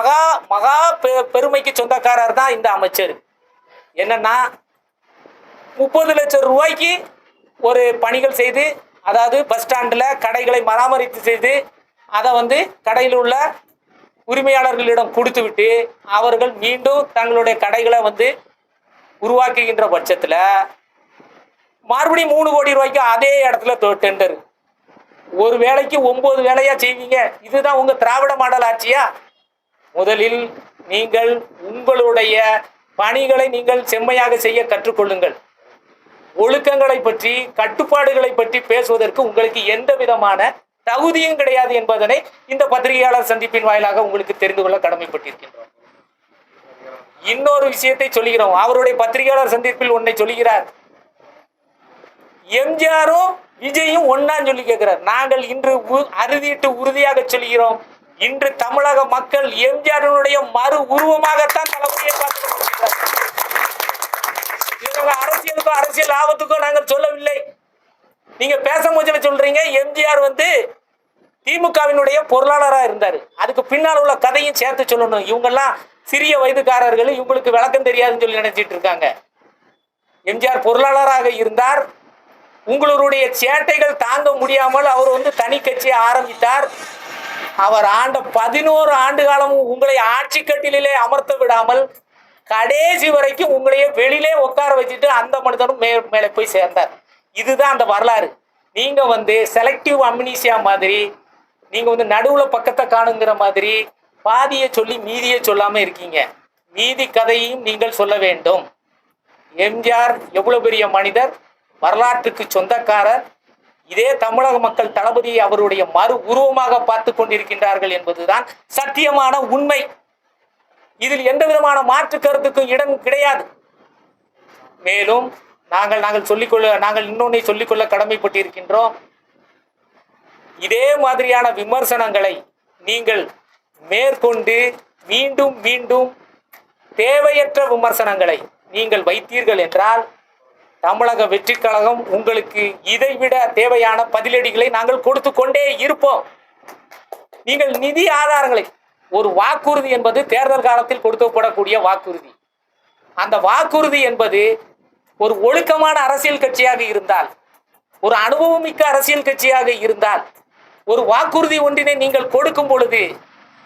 மகா மகா பெ- பெருமைக்கு சொந்தக்காரர் தான் இந்த அமைச்சர். என்னன்னா முப்பது லட்சம் ரூபாய்க்கு ஒரு பணிகள் செய்து அதாவது பஸ் ஸ்டாண்டில் கடைகளை மராமரித்து செய்து அதை வந்து கடையில் உள்ள உரிமையாளர்களிடம் கொடுத்துவிட்டு அவர்கள் மீண்டும் தங்களுடைய கடைகளை வந்து உருவாக்குகின்ற பட்சத்தில் மறுபடியும் மூணு கோடி ரூபாய்க்கு அதே இடத்துல டெண்டர் ஒரு வேலைக்கு ஒன்பது வேலையா செய்வீங்க. இதுதான் உங்க திராவிட மாடல் ஆட்சியா? முதலில் நீங்கள் உங்களுடைய பணிகளை நீங்கள் செம்மையாக செய்ய கற்றுக்கொள்ளுங்கள். ஒழுக்கங்களை பற்றி கட்டுப்பாடுகளை பற்றி பேசுவதற்கு உங்களுக்கு எந்த விதமான தகுதியும் கிடையாது என்பதனை இந்த பத்திரிகையாளர் சந்திப்பின் வாயிலாக உங்களுக்கு தெரிந்து கொள்ள கடமைப்பட்டிருக்கின்றோம். இன்னொரு விஷயத்தை சொல்லுகிறோம். அவருடைய பத்திரிகையாளர் சந்திப்பில் ஒன்றை சொல்லுகிறார். எம்ஜிஆரும் விஜயும் ஒன்னான்னு சொல்லி கேட்கிறார். நாங்கள் இன்று உ- அறுதியிட்டு உறுதியாக சொல்கிறோம் இன்று தமிழக மக்கள் எம்ஜிஆரினுடைய மறு உருவமாகத்தான் தளபதியை பார்த்து அரசியலுக்கும் அரசியல் ஆபத்துக்கும் நாங்கள் சொல்லவில்லை. நீங்க பேச மூச்சில் சொல்றீங்க எம்ஜிஆர் வந்து திமுகவினுடைய பொருளாளராக இருந்தார். அதுக்கு பின்னால் உள்ள கதையும் சேர்த்து சொல்லணும். இவங்கெல்லாம் சிறிய வயதுக்காரர்கள் இவங்களுக்கு விளக்கம் தெரியாதுன்னு சொல்லி நினைச்சிட்டு இருக்காங்க. எம்ஜிஆர் பொருளாளராக இருந்தார். உங்களுடைய சேட்டைகள் தாங்க முடியாமல் அவர் வந்து தனி கட்சியை ஆரம்பித்தார். அவர் ஆண்ட பதினோரு ஆண்டு காலமும் உங்களை ஆட்சி கட்டிலே அமர்த்த விடாமல் கடைசி வரைக்கும் உங்களையே வெளியிலே உட்கார வச்சுட்டு அந்த மனிதனும் மே மேலே போய் சேர்ந்தார். இதுதான் அந்த வரலாறு. நீங்கள் வந்து செலக்டிவ் அம்னிசியா மாதிரி நீங்கள் வந்து நடுவில் பக்கத்தை காணுங்கிற மாதிரி பாதியை சொல்லி மீதியை சொல்லாமல் இருக்கீங்க. மீதி கதையும் நீங்கள் சொல்ல வேண்டும். எம்ஜிஆர் எவ்வளோ பெரிய மனிதர் வரலாற்றுக்கு சொந்தக்காரர் இதே தமிழக மக்கள் தளபதியை அவருடைய மறு உருவமாக பார்த்து கொண்டிருக்கின்றார்கள் என்பதுதான் சத்தியமான உண்மை. இதில் எந்த விதமான மாற்று கருத்துக்கும் இடம் கிடையாது. மேலும் நாங்கள் நாங்கள் சொல்லிக்கொள்ள நாங்கள் இன்னொன்னை சொல்லிக்கொள்ள கடமைப்பட்டிருக்கின்றோம். இதே மாதிரியான விமர்சனங்களை நீங்கள் மேற்கொண்டு மீண்டும் மீண்டும் தேவையற்ற விமர்சனங்களை நீங்கள் வைத்தீர்கள் என்றால் தமிழக வெற்றி கழகம் உங்களுக்கு இதைவிட தேவையான பதிலடிகளை நாங்கள் கொடுத்து கொண்டே இருப்போம். நீங்கள் நிதி ஆதாரங்களை ஒரு வாக்குறுதி என்பது தேர்தல் காலத்தில் கொடுக்கப்படக்கூடிய வாக்குறுதி. அந்த வாக்குறுதி என்பது ஒரு ஒழுக்கமான அரசியல் கட்சியாக இருந்தால் ஒரு அனுபவமிக்க அரசியல் கட்சியாக இருந்தால் ஒரு வாக்குறுதி ஒன்றினை நீங்கள் கொடுக்கும் பொழுது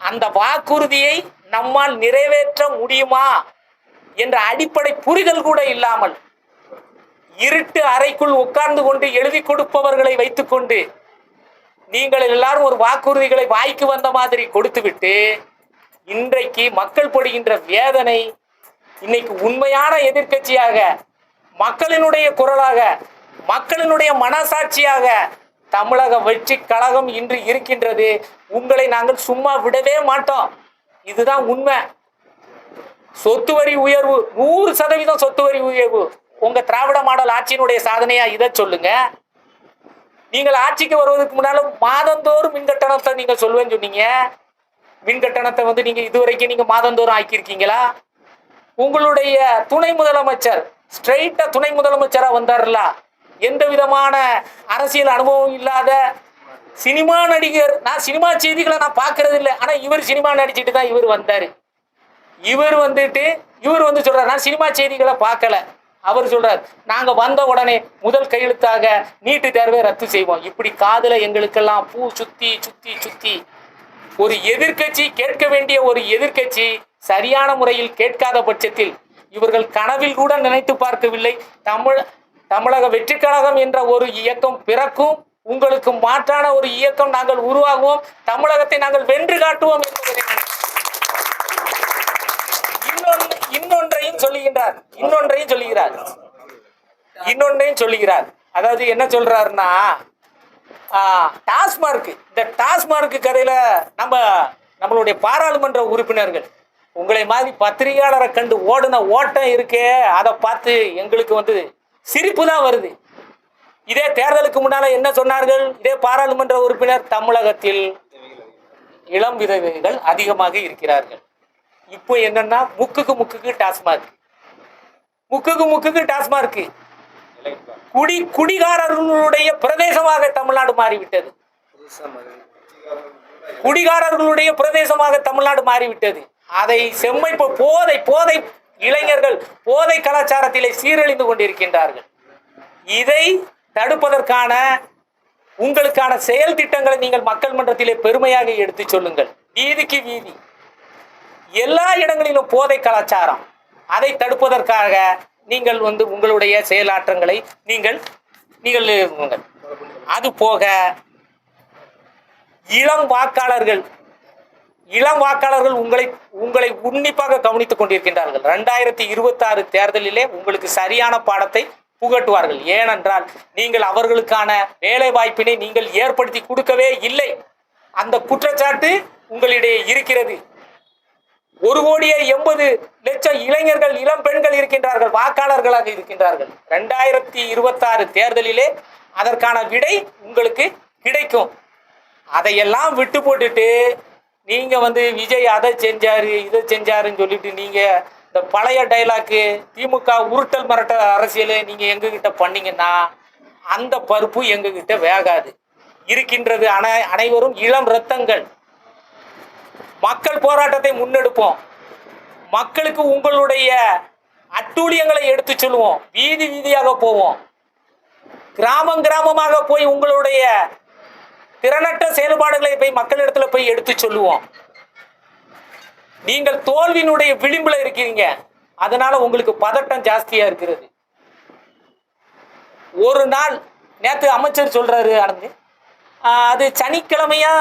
அந்த வாக்குறுதியை நம்மால் நிறைவேற்ற முடியுமா? என்ற அடிப்படை புரிதல் கூட இல்லாமல் இருட்டு அறைக்குள் உட்கார்ந்து கொண்டு எழுதி கொடுப்பவர்களை வைத்துக்கொண்டு நீங்கள் எல்லாரும் ஒரு வாக்குறுதிகளை வாய்க்கு வந்த மாதிரி கொடுத்துவிட்டு இன்றைக்கு மக்கள் படுகின்ற வேதனை இன்னைக்கு உண்மையான எதிர்க்கட்சியாக மக்களினுடைய குரலாக மக்களினுடைய மனசாட்சியாக தமிழக வெற்றி கழகம் இன்று இருக்கின்றது. உங்களை நாங்கள் சும்மா விடவே மாட்டோம். இதுதான் உண்மை. சொத்து வரி உயர்வு நூறு சதவீதம் சொத்து வரி உயர்வு. உங்க திராவிட மாடல் ஆட்சியினுடைய சாதனையா இதை சொல்லுங்க. நீங்கள் ஆட்சிக்கு வருவதற்கு முன்னாலும் மாதந்தோறும் மின் கட்டணத்தை நீங்க சொல்லுவேன்னு சொன்னீங்க. மின் கட்டணத்தை வந்து நீங்க இதுவரைக்கும் நீங்க மாதந்தோறும் ஆக்கியிருக்கீங்களா? உங்களுடைய துணை முதலமைச்சர் ஸ்ட்ரெயிட்டா துணை முதலமைச்சரா வந்தார்ல எந்த விதமான அரசியல் அனுபவம் இல்லாத சினிமா நடிகர். நான் சினிமா செய்திகளை நான் பார்க்கறது இல்லை ஆனா இவர் சினிமா நடிச்சிட்டு தான் இவர் வந்தாரு. இவர் வந்துட்டு இவர் வந்து சொல்றாரு நான் சினிமா செய்திகளை பார்க்கல. அவர் சொல்றார் நாங்க வந்த உடனே முதல் கையெழுத்தாக நீட்டு தேர்வை ரத்து செய்வோம். இப்படி காதல எங்களுக்கெல்லாம் பூ சுத்தி சுத்தி சுத்தி. ஒரு எதிர்க்கட்சி கேட்க வேண்டிய ஒரு எதிர்க்கட்சி சரியான முறையில் கேட்காத பட்சத்தில் இவர்கள் கனவில் கூட நினைத்து பார்க்கவில்லை. தமிழ் தமிழக வெற்றி கழகம் என்ற ஒரு இயக்கம் பிறக்கும் உங்களுக்கு மாற்றான ஒரு இயக்கம் நாங்கள் உருவாகுவோம். தமிழகத்தை நாங்கள் வென்று காட்டுவோம் என்பதை இன்னொன்றையும் சொல்லுகின்றார். இன்னொன்றையும் சொல்லுகிறார். இன்னொன்றையும் சொல்லுகிறார். அதாவது என்ன சொல்றாருன்னா டாஸ்மார்க். இந்த டாஸ்மார்க் கதையில நம்ம நம்மளுடைய பாராளுமன்ற உறுப்பினர்கள் உங்களை மாதிரி பத்திரிகையாளரை கண்டு ஓடுன ஓட்டம் இருக்கே அதை பார்த்து எங்களுக்கு வந்து சிரிப்பு தான் வருது. இதே தேர்தலுக்கு முன்னால என்ன சொன்னார்கள்? இதே பாராளுமன்ற உறுப்பினர் தமிழகத்தில் இளம் விதவைகள் அதிகமாக இருக்கிறார்கள். இப்போ என்னன்னா முக்குக்கு முக்குக்கு டாஸ்மாக். முக்குக்கு முக்குக்கு டாஸ்மாக். குடி குடிகாரர்களுடைய பிரதேசமாக தமிழ்நாடு மாறிவிட்டது. குடிகாரர்களுடைய பிரதேசமாக தமிழ்நாடு மாறிவிட்டது. அதை செம்மை போதை போதை இளைஞர்கள் போதை கலாச்சாரத்திலே சீரழிந்து கொண்டிருக்கின்றார்கள். இதை தடுப்பதற்கான உங்களுக்கான செயல் திட்டங்களை நீங்கள் மக்கள் மன்றத்திலே பெருமையாக எடுத்து சொல்லுங்கள். வீதிக்கு வீதி. எல்லா இடங்களிலும் போதை கலாச்சாரம். அதை தடுப்பதற்காக நீங்கள் வந்து உங்களுடைய செயலாற்றங்களை நீங்கள் நீங்கள் அது போக இளம் வாக்காளர்கள் இளம் வாக்காளர்கள் உங்களை உங்களை உன்னிப்பாக கவனித்துக் கொண்டிருக்கின்றார்கள். ரெண்டாயிரத்தி இருபத்தி ஆறு தேர்தலிலே உங்களுக்கு சரியான பாடத்தை புகட்டுவார்கள். ஏனென்றால் நீங்கள் அவர்களுக்கான வேலை வாய்ப்பினை நீங்கள் ஏற்படுத்தி கொடுக்கவே இல்லை. அந்த குற்றச்சாட்டு உங்களிடையே இருக்கிறது. ஒரு கோடியே எண்பது லட்சம் இளைஞர்கள் இளம் பெண்கள் இருக்கின்றார்கள் வாக்காளர்களாக இருக்கின்றார்கள். ரெண்டாயிரத்தி இருபத்தாறு தேர்தலிலே அதற்கான விடை உங்களுக்கு கிடைக்கும். அதையெல்லாம் விட்டு போட்டுட்டு நீங்க வந்து விஜய் அதை செஞ்சாரு இதை செஞ்சாருன்னு சொல்லிட்டு நீங்க இந்த பழைய டைலாக்கு திமுக உருட்டல் மிரட்டல் அரசியல் நீங்க எங்ககிட்ட பண்ணீங்கன்னா அந்த பருப்பு எங்ககிட்ட வேகாது. இருக்கின்றது அனை அனைவரும் இளம் ரத்தங்கள் மக்கள் போராட்டத்தை முன்னெடுப்போம். மக்களுக்கு உங்களுடைய அட்டூழியங்களை எடுத்து சொல்லுவோம். வீதி வீதியாக போவோம். கிராமம் கிராமமாக போய் உங்களுடைய திறனற்ற செயல்பாடுகளை போய் மக்களிடத்துல போய் எடுத்து சொல்லுவோம். நீங்கள் தோல்வியினுடைய விளிம்புல இருக்கிறீங்க. அதனால உங்களுக்கு பதட்டம் ஜாஸ்தியா இருக்கிறது. ஒரு நாள் நேற்று அமைச்சர் சொல்றாரு ஆனந்த். அது சனிக்கிழமையா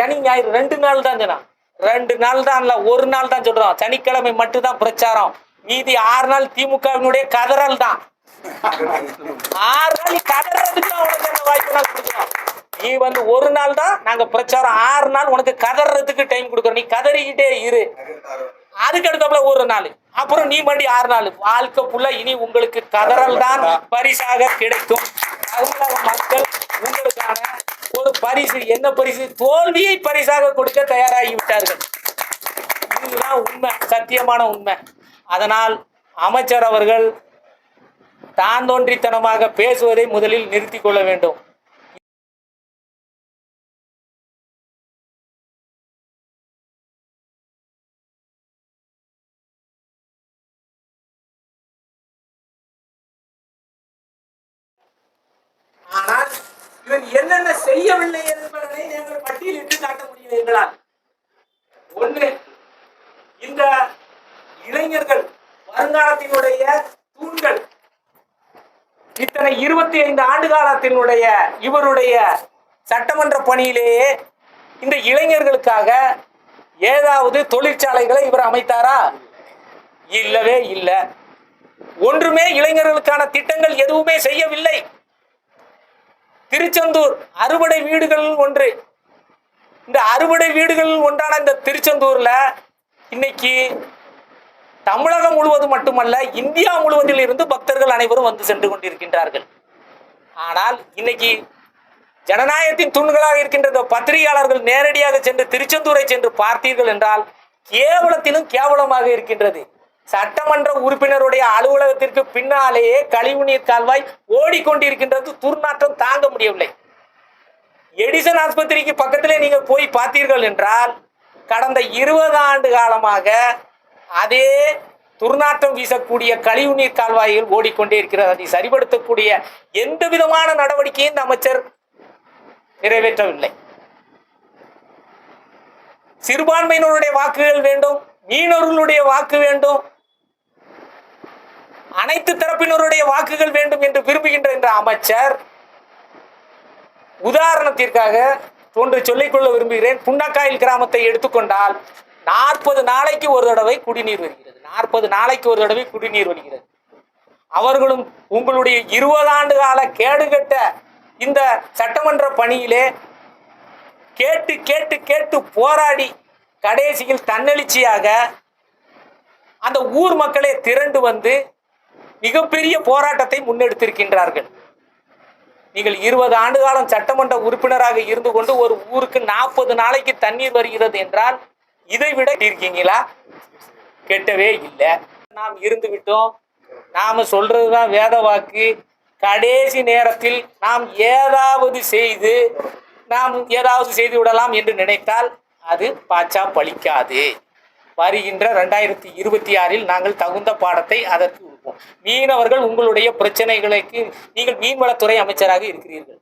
சனி ஞாயிறு ரெண்டு நாள் தான் சொன்னான் ரெண்டு நாள் தான் இல்ல ஒரு நாள் தான் சொல்றோம். சனிக்கிழமை மட்டும்தான் பிரச்சாரம். மீதி ஆறு நாள் திமுகவினுடைய கதறல் தான். ஆறு நாள் கதறதுக்கு உனக்கு என்ன வாய்ப்பு நான் கொடுக்குறோம் நீ வந்து ஒரு நாள் தான் நாங்க பிரச்சாரம். ஆறு நாள் உனக்கு கதறதுக்கு டைம் கொடுக்குறோம் நீ கதறிக்கிட்டே இரு. அதுக்கு அடுத்தாப்புல ஒரு நாள். அப்புறம் நீ மண்டி ஆறு நாள். வாழ்க்கை புள்ள இனி உங்களுக்கு கதறல் தான் பரிசாக கிடைக்கும். தமிழக மக்கள் உங்களுக்கான ஒரு பரிசு என்ன பரிசு? தோல்வியை பரிசாக கொடுக்க தயாராகி விட்டார்கள். இதுதான் உண்மை சத்தியமான உண்மை. அதனால் அமைச்சர் அவர்கள் தான் தோன்றித்தனமாக பேசுவதை முதலில் நிறுத்திக் கொள்ள வேண்டும். இவர் என்னென்ன செய்யவில்லை என்பதனை நீங்கள் பட்டியலிட்டு காட்ட முடியும் எங்களால். ஒண்ணு இந்த இளைஞர்கள் வருங்காலத்தினுடைய தூண்கள் இத்தனை இருபத்தி ஐந்து ஆண்டு காலத்தினுடைய இவருடைய சட்டமன்ற பணியிலேயே இந்த இளைஞர்களுக்காக ஏதாவது தொழிற்சாலைகளை இவர் அமைத்தாரா? இல்லவே இல்லை. ஒன்றுமே இளைஞர்களுக்கான திட்டங்கள் எதுவுமே செய்யவில்லை. திருச்செந்தூர் அறுபடை வீடுகள் ஒன்று. இந்த அறுபடை வீடுகள் ஒன்றான இந்த திருச்செந்தூர்ல இன்னைக்கு தமிழகம் முழுவதும் மட்டுமல்ல இந்தியா முழுவதில் இருந்து பக்தர்கள் அனைவரும் வந்து சென்று கொண்டிருக்கின்றார்கள். ஆனால் இன்னைக்கு ஜனநாயகத்தின் தூண்களாக இருக்கின்ற இந்த பத்திரிகையாளர்கள் நேரடியாக சென்று திருச்செந்தூரை சென்று பார்த்தீர்கள் என்றால் கேவலத்திலும் கேவலமாக இருக்கின்றது. சட்டமன்ற உறுப்பினருடைய அலுவலகத்திற்கு பின்னாலேயே கழிவுநீர் கால்வாய் ஓடிக்கொண்டிருக்கின்றது. துர்நாற்றம் தாங்க முடியவில்லை. எடிசன் ஆஸ்பத்திரிக்கு பக்கத்திலே நீங்க போய் பார்த்தீர்கள் என்றால் கடந்த இருபது ஆண்டு காலமாக அதே துர்நாற்றம் வீசக்கூடிய கழிவுநீர் கால்வாய்கள் ஓடிக்கொண்டே இருக்கிறது. அதை சரிபடுத்தக்கூடிய எந்த விதமான நடவடிக்கையும் இந்த அமைச்சர் நிறைவேற்றவில்லை. சிறுபான்மையினருடைய வாக்குகள் வேண்டும் மீனவர்களுடைய வாக்கு வேண்டும் அனைத்து தரப்பினருடைய வாக்குகள் வேண்டும் என்று விரும்புகின்ற இந்த அமைச்சர் உதாரணத்திற்காக ஒன்று சொல்லிக்கொள்ள விரும்புகிறேன். புன்னக்காயில் கிராமத்தை எடுத்துக்கொண்டால் நாற்பது நாளைக்கு ஒரு தடவை குடிநீர் வருகிறது. நாற்பது நாளைக்கு ஒரு தடவை குடிநீர் வருகிறது. அவர்களும் உங்களுடைய இருபது ஆண்டு கால கேடுகட்ட இந்த சட்டமன்ற பணியிலே கேட்டு கேட்டு கேட்டு போராடி கடைசியில் தன்னெழுச்சியாக அந்த ஊர் மக்களே திரண்டு வந்து மிகப்பெரிய போராட்டத்தை முன்னெடுத்திருக்கின்றார்கள். நீங்கள் இருபது ஆண்டு காலம் சட்டமன்ற உறுப்பினராக இருந்து கொண்டு ஒரு ஊருக்கு நாற்பது நாளைக்கு தண்ணீர் வருகிறது என்றால் இதை விட இருக்கீங்களா? கெட்டவே இல்லை. நாம் இருந்து விட்டோம். நாம சொல்றதுதான் வேத வாக்கு. கடைசி நேரத்தில் நாம் ஏதாவது செய்து நாம் ஏதாவது செய்து விடலாம் என்று நினைத்தால் அது பாச்சா பலிக்காது வருகின்ற ரெண்டாயிரத்தி இருபத்தி ஆறில் நாங்கள் தகுந்த பாடத்தை அதற்கு இருப்போம். மீனவர்கள் உங்களுடைய பிரச்சனைகளுக்கு நீங்கள் மீன்வளத்துறை அமைச்சராக இருக்கிறீர்கள்.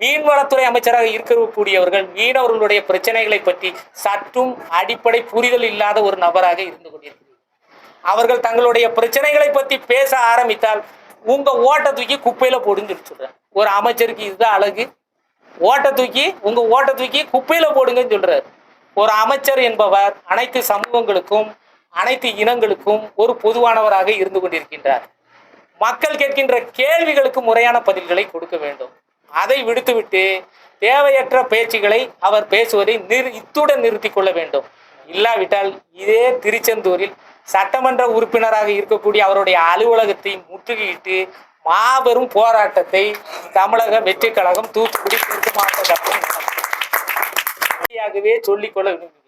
மீன்வளத்துறை அமைச்சராக இருக்கக்கூடியவர்கள் மீனவர்களுடைய பிரச்சனைகளை பற்றி சற்றும் அடிப்படை புரிதல் இல்லாத ஒரு நபராக இருந்து கொண்டிருக்கிறீர்கள். அவர்கள் தங்களுடைய பிரச்சனைகளை பற்றி பேச ஆரம்பித்தால் உங்க ஓட்டை தூக்கி குப்பையில போடுன்னு சொல்லி சொல்றேன் ஒரு அமைச்சருக்கு இதுதான் அழகு. ஓட்டை தூக்கி உங்க ஓட்டை தூக்கி குப்பையில போடுங்கன்னு சொல்றாரு. ஒரு அமைச்சர் என்பவர் அனைத்து சமூகங்களுக்கும் அனைத்து இனங்களுக்கும் ஒரு பொதுவானவராக இருந்து கொண்டிருக்கின்றார். மக்கள் கேட்கின்ற கேள்விகளுக்கு முறையான பதில்களை கொடுக்க வேண்டும். அதை விடுத்துவிட்டு தேவையற்ற பேச்சுகளை அவர் பேசுவதை நிறு இத்துடன் நிறுத்தி கொள்ள வேண்டும். இல்லாவிட்டால் இதே திருச்செந்தூரில் சட்டமன்ற உறுப்பினராக இருக்கக்கூடிய அவருடைய அலுவலகத்தை முற்றுகையிட்டு மாபெரும் போராட்டத்தை தமிழக வெற்றி கழகம் தூத்துக்குடி தெற்கு சொல்லிக்கொள்ள விரும்புகிறோம்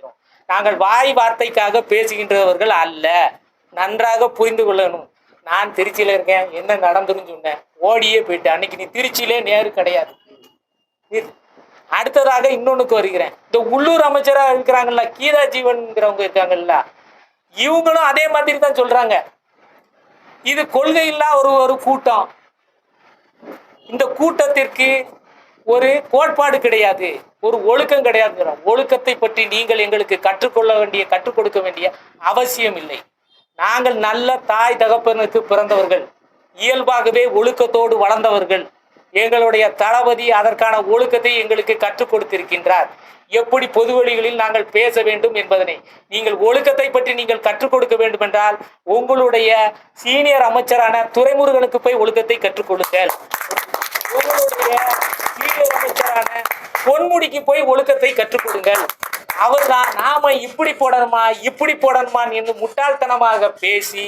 நாங்கள் வாய் வார்த்தைக்காக பேசுகின்றவர்கள் அல்ல. நன்றாக புரிந்து கொள்ளணும். நான் திருச்சியில் இருக்கேன். என்ன நடந்துருன்னு சொன்னேன். ஓடியே போயிட்டு அன்னைக்கு நீ திருச்சியிலே நேரு கிடையாது. அடுத்ததாக இன்னொன்றுக்கு வருகிறேன். இந்த உள்ளூர் அமைச்சராக இருக்கிறாங்கல்ல கீதா ஜீவன்கிறவங்க இருக்காங்கல்ல இவங்களும் அதே மாதிரி தான் சொல்றாங்க. இது கொள்கை இல்லா ஒரு ஒரு கூட்டம். இந்த கூட்டத்திற்கு ஒரு கோட்பாடு கிடையாது ஒரு ஒழுக்கம் கிடையாது ஒழுக்கத்தை பற்றி நீங்கள் எங்களுக்கு கற்றுக்கொள்ள வேண்டிய கற்றுக் கொடுக்க வேண்டிய அவசியம் இல்லை. நாங்கள் நல்ல தாய் தகப்பனுக்கு பிறந்தவர்கள் இயல்பாகவே ஒழுக்கத்தோடு வளர்ந்தவர்கள். எங்களுடைய தளபதி அதற்கான ஒழுக்கத்தை எங்களுக்கு கற்றுக் கொடுத்திருக்கின்றார். எப்படி பொதுவெளிகளில் நாங்கள் பேச வேண்டும் என்பதனை. நீங்கள் ஒழுக்கத்தை பற்றி நீங்கள் கற்றுக் கொடுக்க வேண்டும் என்றால் உங்களுடைய சீனியர் அமைச்சரான துறைமுருகனுக்கு போய் ஒழுக்கத்தை கற்றுக் கொடுங்கள். உங்களுடைய சீனியர் அமைச்சரான பொன்முடிக்கு போய் ஒழுக்கத்தை கற்றுக் கொடுங்கள். அவர்தான் நாம இப்படி போடணுமா இப்படி போடணுமா என்று முட்டாள்தனமாக பேசி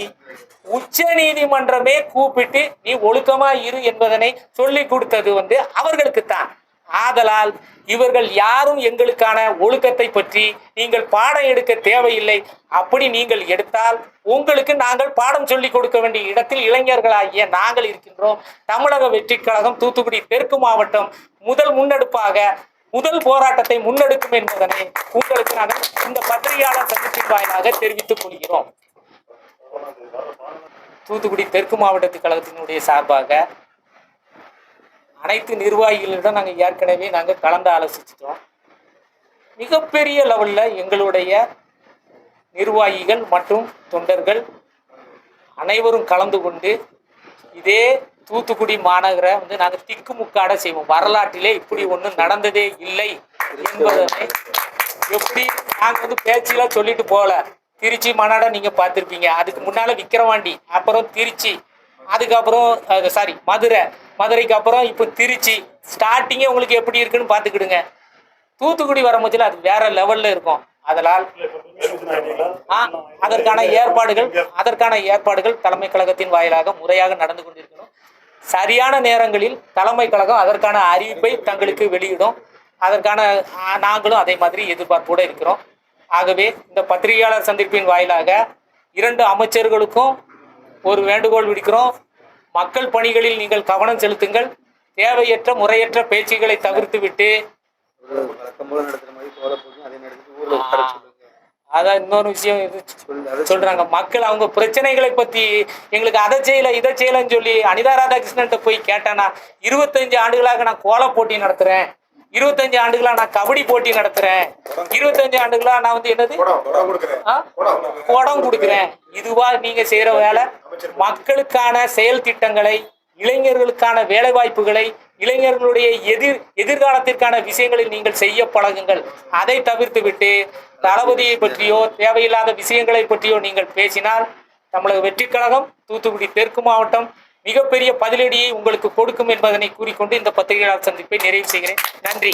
உச்ச நீதிமன்றமே கூப்பிட்டு நீ ஒழுக்கமா இரு என்பதனை சொல்லி கொடுத்தது வந்து அவர்களுக்குத்தான். ஆதலால் இவர்கள் யாரும் எங்களுக்கான ஒழுக்கத்தை பற்றி நீங்கள் பாடம் எடுக்க தேவையில்லை. அப்படி நீங்கள் எடுத்தால் உங்களுக்கு நாங்கள் பாடம் சொல்லிக் கொடுக்க வேண்டிய இடத்தில் இளைஞர்களாகிய நாங்கள் இருக்கின்றோம். தமிழக வெற்றி கழகம் தூத்துக்குடி தெற்கு மாவட்டம் முதல் முன்னெடுப்பாக முதல் போராட்டத்தை முன்னெடுக்கும் என்பதனை உங்களுக்கு நாங்கள் இந்த பத்திரிகையாளர் சந்திப்பின் வாயிலாக தெரிவித்துக் கொள்கிறோம். தூத்துக்குடி தெற்கு மாவட்டத்து கழகத்தினுடைய சார்பாக அனைத்து நிர்வாகிகளிடம் நாங்கள் ஏற்கனவே நாங்கள் கலந்து ஆலோசிச்சிட்டோம். மிகப்பெரிய லெவலில் எங்களுடைய நிர்வாகிகள் மற்றும் தொண்டர்கள் அனைவரும் கலந்து கொண்டு இதே தூத்துக்குடி மாநகரை வந்து நாங்கள் திக்குமுக்காட செய்வோம். வரலாற்றிலே இப்படி ஒன்றும் நடந்ததே இல்லை என்பதனை எப்படி நாங்கள் வந்து பேச்சில சொல்லிட்டு போகல. திருச்சி மாநாடை நீங்கள் பார்த்துருப்பீங்க. அதுக்கு முன்னால் விக்கிரவாண்டி அப்புறம் திருச்சி அதுக்கப்புறம் சாரி மதுரை மதுரைக்கு அப்புறம் இப்போ திருச்சி. ஸ்டார்டிங்கே உங்களுக்கு எப்படி இருக்குன்னு பார்த்துக்கிடுங்க. தூத்துக்குடி வரும்போதில் அது வேற லெவலில் இருக்கும். அதனால் ஆ, அதற்கான ஏற்பாடுகள் அதற்கான ஏற்பாடுகள் தலைமை கழகத்தின் வாயிலாக முறையாக நடந்து கொண்டிருக்கணும். சரியான நேரங்களில் தலைமை கழகம் அதற்கான அறிவிப்பை தங்களுக்கு வெளியிடும். அதற்கான நாங்களும் அதே மாதிரி எதிர்பார்ப்போடு இருக்கிறோம். ஆகவே இந்த பத்திரிகையாளர் சந்திப்பின் வாயிலாக இரண்டு அமைச்சர்களுக்கும் ஒரு வேண்டுகோள் விடுக்கிறோம். மக்கள் பணிகளில் நீங்கள் கவனம் செலுத்துங்கள். தேவையற்ற முறையற்ற பேச்சுகளை தவிர்த்து விட்டு அதான் இன்னொரு விஷயம் இது சொல்றாங்க. மக்கள் அவங்க பிரச்சனைகளை பத்தி எங்களுக்கு அதை செய்யல இதை செய்யலன்னு சொல்லி அனிதா ராதாகிருஷ்ணன் போய் கேட்டானா இருபத்தஞ்சு ஆண்டுகளாக நான் கோல போட்டி நடத்துறேன். இருபத்தஞ்சு ஆண்டுகளா நான் கபடி போட்டி நடத்துறேன். இருபத்தஞ்சு ஆண்டுகளா நான் வந்து என்னது? குடம் கொடுக்குறேன். இதுவா நீங்க செய்யற வேலை? மக்களுக்கான செயல் திட்டங்களை இளைஞர்களுக்கான வேலை வாய்ப்புகளை இளைஞர்களுடைய எதிர் எதிர்காலத்திற்கான விஷயங்களில் நீங்கள் செய்ய பழகுங்கள். அதை தவிர்த்து விட்டு தளபதியை பற்றியோ தேவையில்லாத விஷயங்களை பற்றியோ நீங்கள் பேசினால் தமிழக வெற்றிக் கழகம் தூத்துக்குடி தெற்கு மாவட்டம் மிகப்பெரிய பதிலடியை உங்களுக்கு கொடுக்கும் என்பதனை கூறிக்கொண்டு இந்த பத்திரிகையாளர் சந்திப்பை நிறைவு செய்கிறேன். நன்றி.